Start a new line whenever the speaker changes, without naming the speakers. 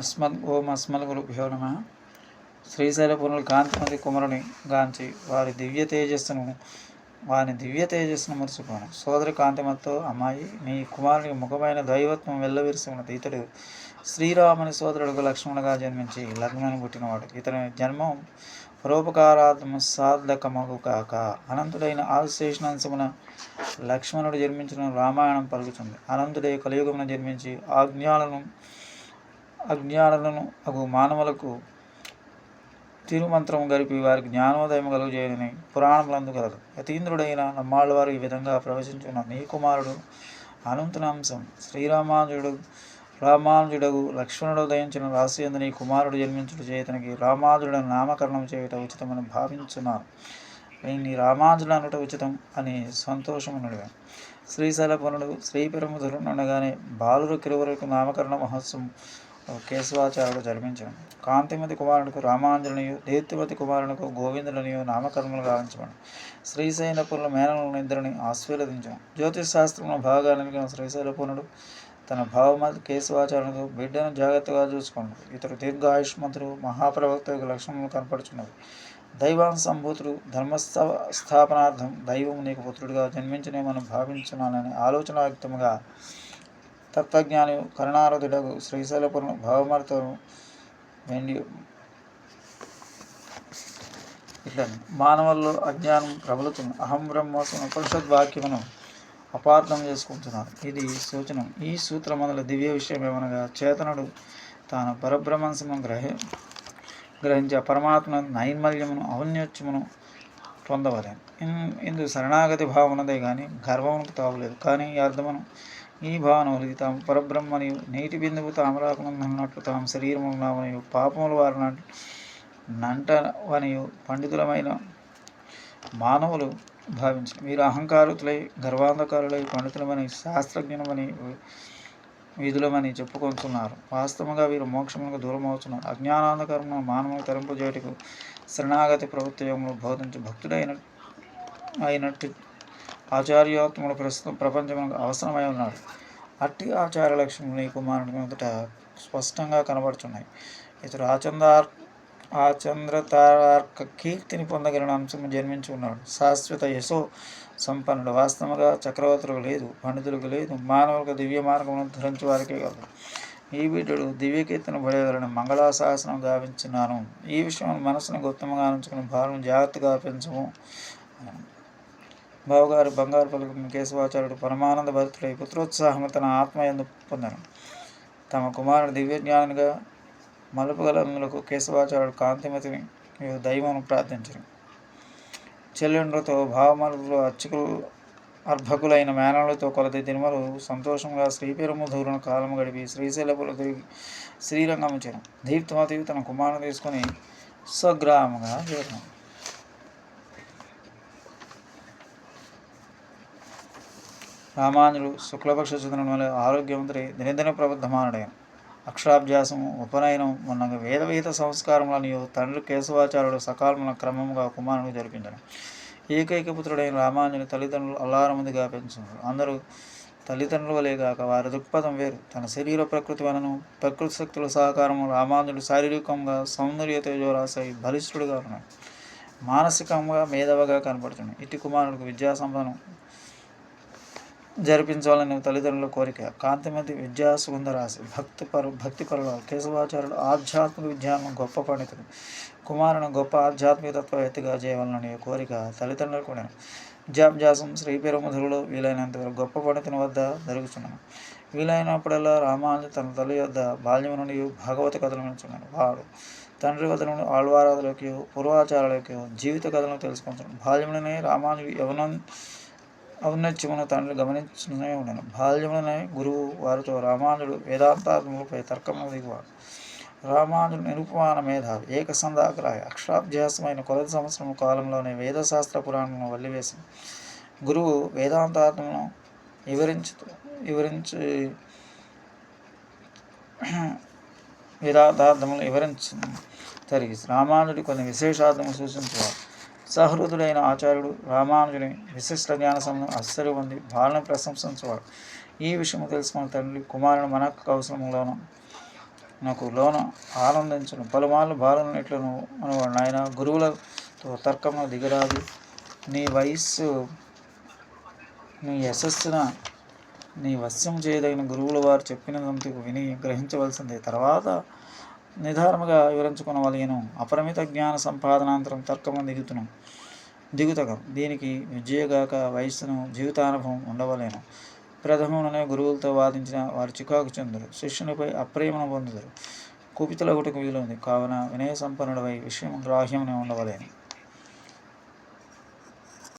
అస్మద్ ఓం అస్మద్ గురుభ్యో నమ. శ్రీశైల కాంతిమతి కుమరుని గాంచి వారి దివ్య తేజస్సును వారి దివ్య తేజస్సును మురుచుకోను సోదరి కాంతిమతో అమ్మాయి నీ కుమారుని ముఖమైన దైవత్వం వెళ్ళవిరిసి ఉన్నది ఇతడు శ్రీరాముని సోదరుడుకు లక్ష్మణుగా జన్మించి లగ్నాన్ని పుట్టినవాడు. ఇతని జన్మం పరోపకారాత్మ సాధకమగు కాక అనంతుడైన ఆశేషణంశమున లక్ష్మణుడు జన్మించిన రామాయణం పలుకుతుంది. అనంతుడే కలియుగమున జన్మించి ఆజ్ఞాలను అజ్ఞానులను అగు మానవులకు తిరుమంత్రం గడిపి వారికి జ్ఞానోదయం కలుగజేయని పురాణములందు కలదు యతీంద్రుడైన నమ్మాళ్ళవారు ఈ విధంగా ప్రవచించున్న నీ కుమారుడు అనంతనాంశం. శ్రీరామానుజుడు రామానుజుడగు లక్ష్మణుడు దయించిన రాశియందు నీ కుమారుడు జన్మించుడు చేతనికి రామానుజుడని నామకరణం చేయట ఉచితమని భావించున్నారు నీ రామానుజుడు అనుట ఉచితం అని సంతోషమునుడిగా శ్రీశైలపునుడు శ్రీపెరుముధుడు ఉండగానే బాలురు కిరువులకు నామకరణ మహోత్సవం కేశవాచార్యుడు జరిపించను కాంతిమతి కుమారునికి రామాంజనునియు దీప్తిమతి కుమారునికి గోవిందులనియు నామకర్మలు గావించబడి శ్రీశైలపురుల మేనలను ఇద్దరిని ఆశీర్వదించను. జ్యోతిష్ శాస్త్రంలో నిలిగిన శ్రీశైలపురుడు తన భావమతి కేశవాచార్యులకు బిడ్డను జాగ్రత్తగా చూసుకున్నాడు. ఇతడు దీర్ఘాయుష్మంతుడు మహాప్రవక్త లక్షణములు కనపడుచున్నవి. దైవాన్ సంభూతుడు ధర్మస్థ స్థాపనార్థం దైవం నీకు పుత్రుడిగా జన్మించనేమని భావించున్నానని ఆలోచనాయుక్తముగా తత్వజ్ఞాని కరుణారథుడగు శ్రీశైలపురం భావమర్తను వెండి ఇట్లా మానవుల్లో అజ్ఞానం ప్రబలుతుంది. అహం బ్రహ్మోసం ఉపనిషద్ వాక్యమును అపార్థం చేసుకుంటున్నారు ఇది సూచన. ఈ సూత్రముల దివ్య విషయం ఏమనగా చేతనుడు తాను పరబ్రహ్మసము గ్రహి గ్రహించే పరమాత్మ నైర్మల్యమును ఔన్నత్యమును పొందవలేను. ఇందు శరణాగతి భావనదే కానీ గర్వమునకు తాగలేదు కానీ ఈ అర్థమును ఈ భావన ఒలిగి తాము పరబ్రహ్మని నీటి బిందువు తామరాకున్నట్లు తాము శరీరమున్నామనియు పాపములు వారిన నంటవనియు పండితులమైన మానవులు భావించు. వీరు అహంకారులై గర్వాంధకారులై పండితులమని శాస్త్రజ్ఞులమని విధులమని చెప్పుకొంటున్నారు వాస్తవంగా వీరు మోక్షములకు దూరం అవుతున్నారు అజ్ఞానాంధకరమును మానవులు తరింపజేయటకు శరణాగతి ప్రవృత్తియములు బోధించి భక్తుడైన అయినట్టు ఆచార్యోత్తముడు ప్రస్తుతం ప్రపంచమునకు అవసరమై ఉన్నాడు. అట్టి ఆచార లక్ష్మణుడు నీ కుమారుని మొదట స్పష్టంగా కనబడుతున్నాయి ఇతడు ఆచందార్ ఆచంద్రతార్క కీర్తిని పొందగలిగిన అంశం జన్మించి ఉన్నాడు. శాశ్వత యశో సంపన్నుడు. వాస్తవంగా చక్రవర్తులకు లేదు పండితులకు లేదు మానవులకు దివ్య మార్గమును ధరించి వారికే కాదు ఈ బిడ్డడు దివ్యకీర్తన పడేవారిని మంగళాశాసనం గావించినాను. ఈ విషయం మనసును గుప్తంగా ఉంచుకుని భారం జాగ్రత్తగా పెంచము. బావగారు బంగారు పలుకుని కేశవాచార్యుడు పరమానంద భక్తుడై పుత్రోత్సాహము తన ఆత్మయందు పొందను. తమ కుమారుడు దివ్యజ్ఞానిగా మలుపుగలములకు కేశవాచార్యుడు కాంతిమతిని దైవమును ప్రార్థించను. చెల్లెండ్రులతో భావమలుపులు అర్చకులు అర్భకులైన మేనలతో కొలది తిరుమలు సంతోషంగా శ్రీపెరుముధూరును కాలము గడిపి శ్రీశైలపులు తిరిగి శ్రీరంగం ఇచ్చాను దీప్తమతి తన కుమారుని తీసుకొని స్వగ్రామంగా చేరాను. రామానుజుడు శుక్లపక్ష చంద్రుని వల్ల ఆరోగ్యవంతుడై దినదిన ప్రబుద్ధమానుడైన అక్షరాభ్యాసము ఉపనయనం మొన్న వేదవిహిత సంస్కారములను తండ్రి కేశవాచార్యుడు సకాలమున క్రమముగా కుమారునికి జరిపించను. ఏకైక పుత్రుడైన రామానుని తల్లిదండ్రులు అల్లారమందిగా పెంచున్నారు అందరూ తల్లిదండ్రుల వలె కాక వారి దృక్పథం వేరు. తన శరీర ప్రకృతి వలన ప్రకృతి శక్తుల సహకారము రామానుడు శారీరకంగా సౌందర్య తేజోరాశై బలిష్ఠుడుగా ఉన్నాడు. మానసికంగా మేధవగా కనపడుతున్నాడు ఇటు కుమారుడికి విద్యా సంపదను జరిపించాలని తల్లిదండ్రుల కోరిక. కాంతిమతి విద్యా సుగంధరాశి భక్తి పరు భక్తి పరుల కేశవాచార్యుడు ఆధ్యాత్మిక విజ్ఞానం గొప్ప పండితుడు. కుమారుని గొప్ప ఆధ్యాత్మిక తత్వవేత్తగా చేయవాలని కోరిక తల్లిదండ్రులు కూడా. విద్యాభ్యాసం శ్రీ పెరుముధులలో వీలైనంత వరకు గొప్ప పండితుని వద్ద జరుగుతున్నాను వీలైనప్పుడల్లా రామానుజు తన తల్లి వద్ద బాల్యం నుండి భాగవత కథలు వింటున్నాడు వాడు తండ్రి వద్ద నుండి ఆళ్వారాధులకి పూర్వాచారాలకి జీవిత కథలను తెలుసుకుంటున్నాడు. బాల్యంలోనే రామానుజు యవనం ఔన్నత్యమును తండ్రి గమనించునే ఉండను. బాల్యమునే గురువు వారితో రామానుడు వేదాంతాత్మలపై తర్కము దిగువాడు రామానుడు నిరుపమాన మేధావి ఏకసందాగ్రాయ అక్షరాభ్యాసమైన కొలది సంవత్సరం కాలంలోనే వేదశాస్త్ర పురాణమును వల్లివేసి గురువు వేదాంతాత్మను వివరించు వివరించి వేదాంతార్థములు వివరించు తరిగి రామానుడి కొన్ని విశేషార్థము సూచించేవారు సహృదుడైన ఆచార్యుడు రామానుజుని విశిష్ట జ్ఞాన సమయం అస్సలు ఉంది బాలను ప్రశంసించేవాడు. ఈ విషయం తెలుసుకున్న తండ్రి కుమారుని మనకు కౌశలంలోన నాకు లోన ఆనందించను. పలుమార్లు బాలనట్లను అనేవాడు? నాయన గురువులతో తర్కము దిగరాదు. నీ వయస్సు నీ యశస్సున నీ వశ్యం చేయదగిన గురువుల వారు చెప్పినందుకు విని గ్రహించవలసిందే. తర్వాత నిధానముగా వివరించుకునవలయను అపరిమిత జ్ఞాన సంపాదనాంతరం తర్కము దిగుతును. దిగుతగం. దీనికి విద్యగాక వయస్సును జీవితానుభవం ఉండవలేను. ప్రథమంలోనే గురువులతో వాదించిన వారు చికాకు చెందరు. శిష్యునిపై అప్రేమను పొందుదురు. కుపితుల గుటకు వీలుంది. కావున వినయ సంపన్నుడవై విషయం గ్రాహ్యమునే ఉండవలేను.